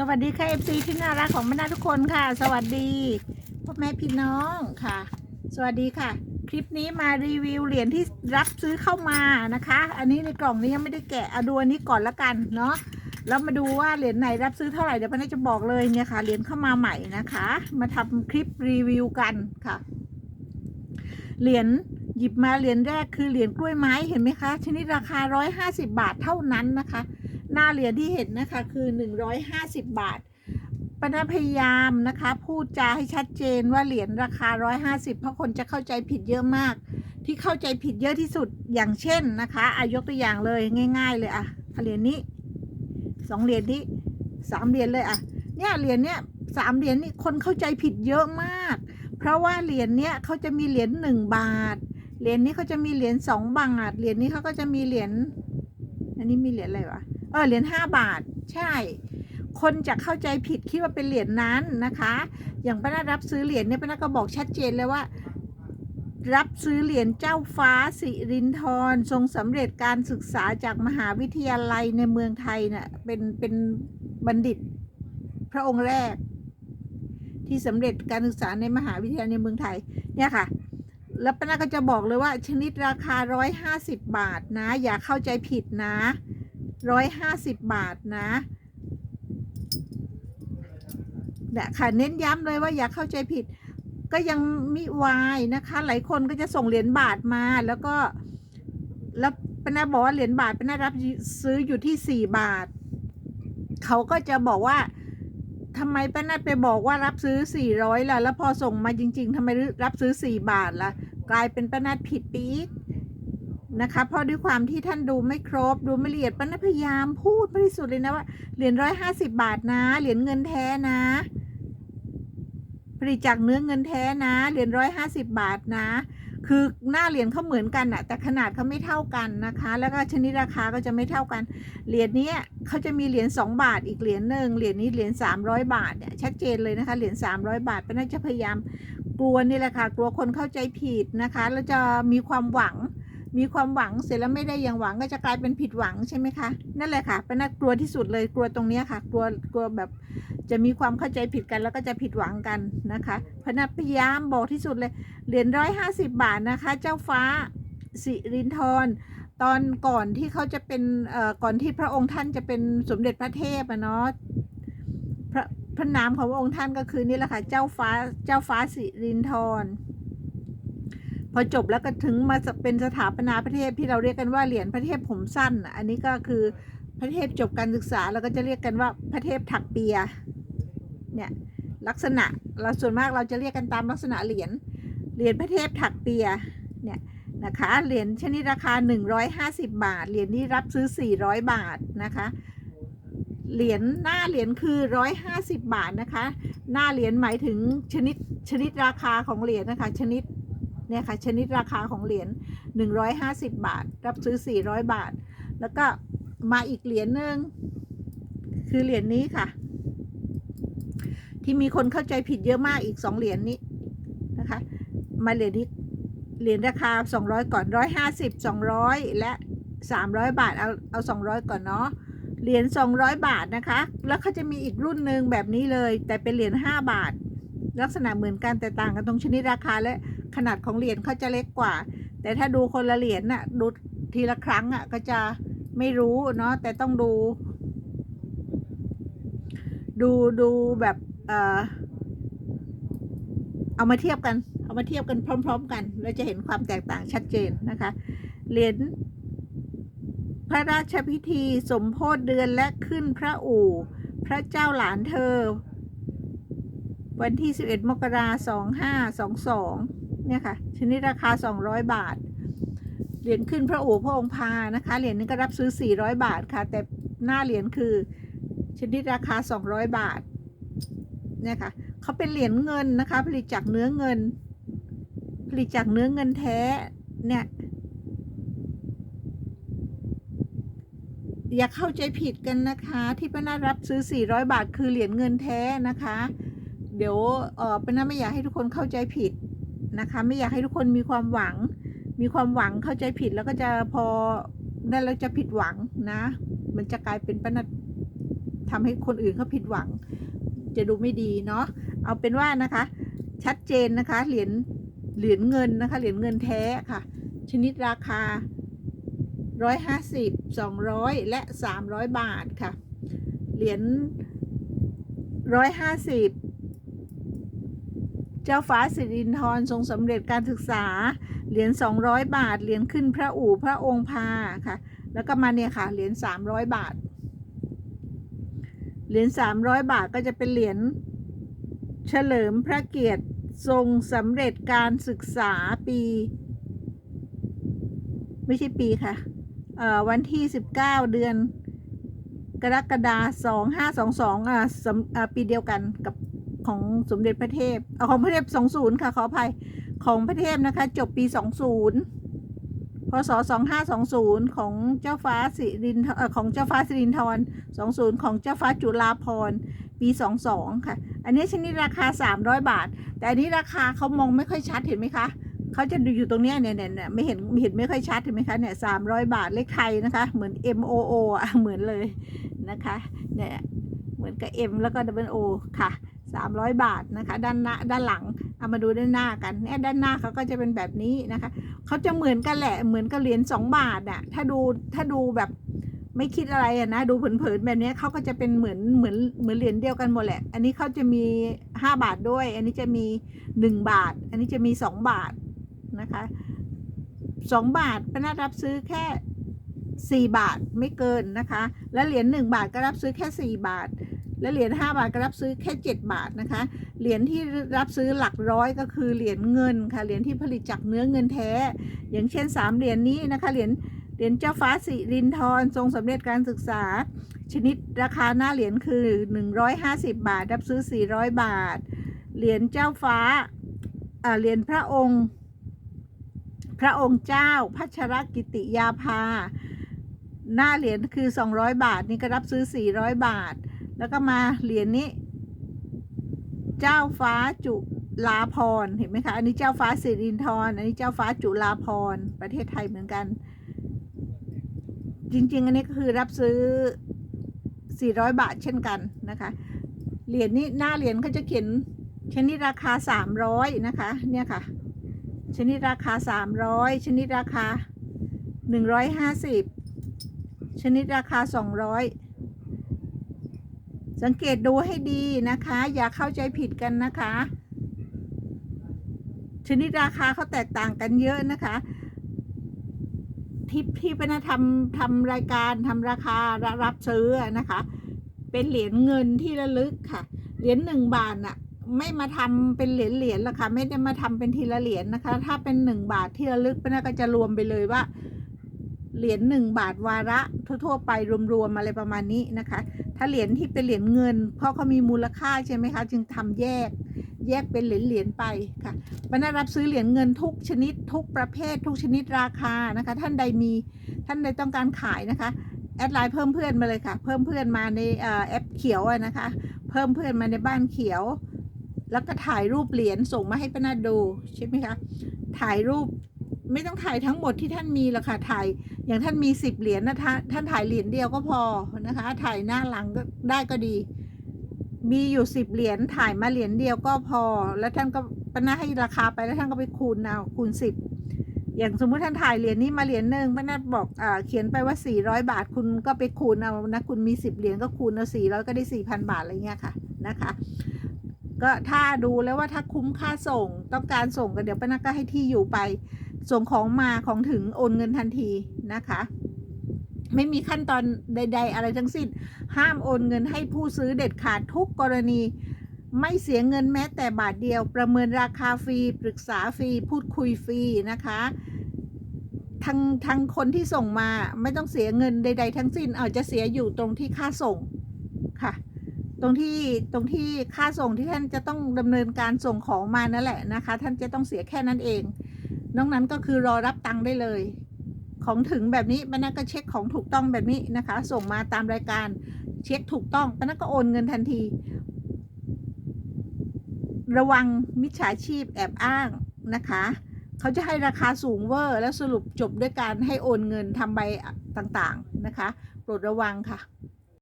สวัสดีค่ะเอฟซีที่น่ารักของบรรดาทุกคนค่ะ สวัสดีพ่อแม่พี่น้องค่ะ สวัสดีค่ะ คลิปนี้มารีวิวเหรียญที่รับซื้อเข้ามานะคะ อันนี้ในกล่องนี้ยังไม่ได้แกะเอาดูอันนี้ก่อนละกันเนาะแล้วมาดูว่าเหรียญไหนรับซื้อเท่าไหร่เดี๋ยวป้าแม่จะบอกเลยเนี่ยค่ะเหรียญเข้ามาใหม่นะคะ มาทำคลิปรีวิวกันค่ะเหรียญหยิบมาเหรียญแรกคือเหรียญกล้วยไม้เห็นไหมคะชนิดราคา 150 บาทเท่านั้นนะคะ หน้าเหรียญที่เห็นนะคะคือ 150 บาทปนพยายามนะคะ พูดจาให้ชัดเจนว่าเหรียญราคา 150 เพราะคนจะเข้าใจผิดเยอะมาก ที่เข้าใจผิดเยอะที่สุดอย่างเช่นนะคะอายกตัวอย่างเลยง่าย ๆ เลยอะเหรียญนี้สองเหรียญนี้สามเหรียญเลยอะเนี่ยเหรียญเนี้ยสามเหรียญนี่คนเข้าใจผิดเยอะมาก เพราะว่าเหรียญเนี้ยเขาจะมีเหรียญหนึ่งบาท เหรียญนี้เขาจะมีเหรียญสองบาท เหรียญนี้เขาก็จะมีเหรียญอันนี้มีเหรียญอะไรวะ เออเหรียญห้าบาท ใช่ คนจะเข้าใจผิดคิดว่าเป็นเหรียญนั้นนะคะ อย่างป้านารับซื้อเหรียญเนี่ยป้านาก็บอกชัดเจนเลยว่า รับซื้อเหรียญเจ้าฟ้าสิรินทรทรงสำเร็จการศึกษาจากมหาวิทยาลัยในเมืองไทยเนะ่ะเป็นเป็นบัณฑิตพระองค์แรก ที่สำเร็จการศึกษาในมหาวิทยาลัยในเมืองไทยเนี่ยค่ะแล้วป้านาก็จะบอกเลยว่าชนิดราคา 150 บาทนะ อย่าเข้าใจผิดนะ ร้อยห้าสิบบาทนะเนี่ยค่ะเน้นย้ำเลยว่าอย่าเข้าใจผิด ก็ยังมิวายนะคะ หลายคนก็จะส่งเหรียญบาทมาแล้วก็แล้วปนาบอกว่าเหรียญบาทปนารับซื้ออยู่ที่สี่บาท เขาก็จะบอกว่าทำไมป้านาไปบอกว่ารับซื้อสี่ร้อยล่ะ แล้วพอส่งมาจริง ๆทำไมรับซื้อสี่บาทล่ะ กลายเป็นป้านาผิดปอีก นะคะเพราะด้วยความที่ท่านดูไม่ครบ ดูไม่ละเอียดป้านพยายามพูดที่สุดเลยนะว่าเหรียญร้อยห้าสิบาทนะ เหรียญเงินแท้นะผลิตจากเนื้อเงินแท้นะ เหรียญร้อยห้าสิบบาทนะ คือหน้าเหรียญเขาเหมือนกันอะแต่ขนาดเขาไม่เท่ากันนะคะ แล้วก็ชนิดราคาก็จะไม่เท่ากัน เหรียญนี้เขาจะมีเหรียญสองบาทอีกเหรียญหนึ่งเหรียญนี้เหรียญสามร้อยบาทเนี่ยชัดเจนเลยนะคะเหรียญสามร้อยบาทป้าน่าจะพยายามกลัวนี่แหละค่ะกลัวคนเข้าใจผิดนะคะแล้วจะมีความหวัง มีความหวังเสร็จแล้วไม่ได้อย่างหวังก็จะกลายเป็นผิดหวังใช่ไหมคะนั่นแหละค่ะเป็นน่ากลัวที่สุดเลยกลัวตรงนี้ค่ะ กลัวกลัวแบบจะมีความเข้าใจผิดกันแล้วก็จะผิดหวังกันนะคะพนันพยายามบอกที่สุดเลยเหรียญร้อยห้าสิบบาทนะคะ เจ้าฟ้าสิรินทรตอนก่อนที่เขาจะเป็นเอ่อก่อนที่พระองค์ท่านจะเป็นสมเด็จพระเทพอะเนาะพระพระนามของพระองค์ท่านก็คือนี่แหละค่ะเจ้าฟ้าเจ้าฟ้าสิรินทรพ อจบแล้วก็ถึงมาเป็นสถาปนาพระเทพที่เราเรียกกันว่าเหรียญพระเทพผมสั้น อันนี้ก็คือพระเทพจบการศึกษาแล้วก็จะเรียกกันว่าพระเทพถักเปียเนี่ยลักษณะเราส่วนมากเราจะเรียกกันตามลักษณะเหรียญเหรียญพระเทพถักเปียเนี่ยนะคะเหรียญชนิดราคา 150 บาท เหรียญนี้รับซื้อ 400 บาทนะคะเหรียญหน้าเหรียญคือ 150 บาทนะคะ หน้าเหรียญหมายถึงชนิดชนิดราคาของเหรียญนะคะชนิด เนี่ยค่ะชนิดราคาของเหรียญ150 บาท รับซื้อ 400 บาท แล้วก็มาอีกเหรียญหนึ่งคือเหรียญนี้ค่ะ ที่มีคนเข้าใจผิดเยอะมากอีกสองเหรียญนี้นะคะ มาเหรียญนี้เหรียญราคา 200 ก่อน 150 200 และ 300 บาทเอาเอา 200 ก่อนเนาะเหรียญ200 บาทนะคะ แล้วเขาจะมีอีกรุ่นหนึ่งแบบนี้เลย แต่เป็นเหรียญ5บาท ลักษณะเหมือนกันแต่ต่างกันตรงชนิดราคาและ ขนาดของเหรียญเขาจะเล็กกว่า แต่ถ้าดูคนละเหรียญน่ะดูทีละครั้งอะก็จะไม่รู้เนาะแต่ต้องดู ดูดูแบบเออเอามาเทียบกัน เอามาเทียบกันพร้อม ๆ กันเราจะเห็นความแตกต่างชัดเจนนะคะเหรียญพระราชพิธีสมโพธิเดือนและขึ้นพระอู่ พระเจ้าหลานเธอ วันที่ 11 มกราคม 2522 เนี่ยค่ะชนิดราคา 200 บาท เหรียญขึ้นพระโอพระองค์พานะคะ เหรียญนี้ก็รับซื้อ 400 บาทค่ะ แต่หน้าเหรียญคือชนิดราคา 200 บาท เนี่ยค่ะเขาเป็นเหรียญเงินนะคะ ผลิตจากเนื้อเงิน ผลิตจากเนื้อเงินแท้ เนี่ย อย่าเข้าใจผิดกันนะคะ ที่ป้านารับซื้อ 400 บาท คือเหรียญเงินแท้นะคะ เดี๋ยวเออป้านาไม่อยากให้ทุกคนเข้าใจผิด นะคะ ไม่อยากให้ทุกคนมีความหวัง มีความหวังเข้าใจผิดแล้วก็จะพอได้แล้วจะผิดหวังนะ มันจะกลายเป็นป้านาทำให้คนอื่นเขาผิดหวัง จะดูไม่ดีเนาะเอาเป็นว่านะคะ ชัดเจนนะคะเหรียญเหรียญเงินนะคะเหรียญเงินแท้ค่ะ ชนิดราคา 150 200 และ 300 บาทค่ะ เหรียญ150 เจ้าฟ้าสิรินทรทรงสำเร็จการศึกษา เหรียญ200 บาท เหรียญขึ้นพระอู่พระองค์พาค่ะ แล้วก็มาเนี่ยค่ะ เหรียญ300 บาท เหรียญ300 บาทก็จะเป็นเหรียญเฉลิมพระเกียรติทรงสำเร็จการศึกษาปี ไม่ใช่ปีค่ะเอ่อวันที่ 19 เดือนกรกฎาคม2522อ่าสำอ่าปีเดียวกันกับ ของสมเด็จพระเทพเอาของพระเทพ20ค่ะขออภัยของพระเทพนะคะ จบปี20พศ2520ของเจ้าฟ้าสิรินทร์เอ่อของเจ้าฟ้าสิรินทร20ของเจ้าฟ้าจุฬาภรณ์ปี22ค่ะ อันนี้ชนิดราคา300บาท แต่อันนี้ราคาเขามองไม่ค่อยชัดเห็นไหมคะเขาจะดูอยู่ตรงเนี้ยเนี่ยเนี่ยไม่เห็นเห็นไม่ค่อยชัดเห็นไหมคะเนี่ยสามร้อยบาทเลขไทยนะคะ เหมือน M O O อะเหมือนเลยนะคะเนี่ยเหมือนกับ M แล้วก็ W O ค่ะ สามร้อยบาทนะคะ ด้านหน้าด้านหลังเอามาดูด้านหน้ากันเนี่ยด้านหน้าเขาก็จะเป็นแบบนี้นะคะเขาจะเหมือนกันแหละเหมือนกับเหรียญสองบาทอะถ้าดูถ้าดูแบบไม่คิดอะไรอะนะดูเผินๆแบบนี้เขาก็จะเป็นเหมือนเหมือนเหมือนเหรียญเดียวกันหมดแหละ อันนี้เขาจะมีห้าบาทด้วย อันนี้จะมีหนึ่งบาท อันนี้จะมีสองบาทนะคะสองบาทป้านารับซื้อแค่สี่บาทไม่เกินนะคะ และเหรียญหนึ่งบาทก็รับซื้อแค่สี่บาท และเหรียญห้าบาทก็รับซื้อแค่เจ็ดบาทนะคะ เหรียญที่รับซื้อหลักร้อยก็คือเหรียญเงินค่ะ เหรียญที่ผลิตจากเนื้อเงินแท้ อย่างเช่นสามเหรียญนี้นะคะ เหรียญ เหรียญเจ้าฟ้าสิรินทรทรงสำเร็จการศึกษา ชนิดราคาหน้าเหรียญคือ 150 บาท รับซื้อ 400 บาท เหรียญเจ้าฟ้าอ่าเหรียญพระองค์ พระองค์เจ้า พัชรกิติยาภา หน้าเหรียญคือ 200 บาท นี่ก็รับซื้อ 400 บาท แล้วก็มาเหรียญนี้ เจ้าฟ้าจุลาพรเห็นไหมคะ อันนี้เจ้าฟ้าสิรินทรอันนี้เจ้าฟ้าจุลาพรประเทศไทยเหมือนกัน จริง ๆ อันนี้ก็คือรับซื้อ 400 บาทเช่นกันนะคะ เหรียญนี้หน้าเหรียญเขาจะเขียนชนิดราคา 300 นะคะ เนี่ยค่ะ ชนิดราคา 300 ชนิดราคา 150 ชนิดราคา 200 สังเกตดูให้ดีนะคะ อย่าเข้าใจผิดกันนะคะ ชนิดราคาเขาแตกต่างกันเยอะนะคะที่ที่เป็นทำทำรายการทำราคารับซื้อนะคะ เป็นเหรียญเงินที่ระลึกค่ะ เหรียญหนึ่งบาทน่ะไม่มาทำเป็นเหรียญเหรียญละค่ะ ไม่ได้มาทำเป็นทีละเหรียญนะคะ ถ้าเป็นหนึ่งบาทที่ระลึกป้านาก็จะรวมไปเลยว่า เหรียญหนึ่งบาทวาระทั่วๆไปรวมๆอะไรประมาณนี้นะคะ ถ้าเหรียญที่เป็นเหรียญเงิน เพราะเขามีมูลค่าใช่ไหมคะ จึงทำแยกแยกเป็นเหรียญเหรียญไปค่ะป้านารับซื้อเหรียญเงินทุกชนิด ทุกประเภท ทุกชนิดราคานะคะ ท่านใดมีท่านใดต้องการขายนะคะแอดไลน์เพิ่มเพื่อนมาเลยค่ะ เพิ่มเพื่อนมาในแอปเขียวนะคะ เพิ่มเพื่อนมาในบ้านเขียว แล้วก็ถ่ายรูปเหรียญส่งมาให้ป้านาดูใช่ไหมคะถ่ายรูปไม่ต้องถ่ายทั้งหมดที่ท่านมีหรอกค่ะถ่าย อย่างท่านมีสิบเหรียญนะท่านท่านถ่ายเหรียญเดียวก็พอนะคะ ถ่ายหน้าหลังก็ได้ก็ดี มีอยู่สิบเหรียญถ่ายมาเหรียญเดียวก็พอ แล้วท่านก็ป้านาให้ราคาไปแล้วท่านก็ไปคูณเอาคูณสิบอย่างสมมุติท่านถ่ายเหรียญนี้มาเหรียญหนึ่งป้านาบอกอ่าเขียนไปว่า400บาทคุณก็ไปคูณเอานะคุณมี10เหรียญก็คูณเอา400ก็ได้4,000บาทอะไรเงี้ยค่ะนะคะก็ถ้าดูแล้วว่าถ้าคุ้มค่าส่งต้องการส่งก็เดี๋ยวป้านาก็ให้ที่อยู่ไป ส่งของมาของถึงโอนเงินทันทีนะคะ ไม่มีขั้นตอนใด ๆ อะไรทั้งสิ้น ห้ามโอนเงินให้ผู้ซื้อเด็ดขาดทุกกรณี ไม่เสียเงินแม้แต่บาทเดียว ประเมินราคาฟรีปรึกษาฟรีพูดคุยฟรีนะคะทางทางคนที่ส่งมาไม่ต้องเสียเงินใด ๆ ทั้งสิ้นอาจจะเสียอยู่ตรงที่ค่าส่งค่ะ ตรงที่ตรงที่ค่าส่งที่ท่านจะต้องดำเนินการส่งของมานั่นแหละนะคะ ท่านจะต้องเสียแค่นั้นเอง นอกนั้นก็คือรอรับตังค์ได้เลย ของถึงแบบนี้ป้านักก็เช็คของถูกต้องแบบนี้นะคะ ส่งมาตามรายการเช็คถูกต้องป้านักก็โอนเงินทันที ระวังมิจฉาชีพแอบอ้างนะคะเขาจะให้ราคาสูงเวอร์ แล้วสรุปจบด้วยการให้โอนเงินทำใบต่างๆนะคะ โปรดระวังค่ะ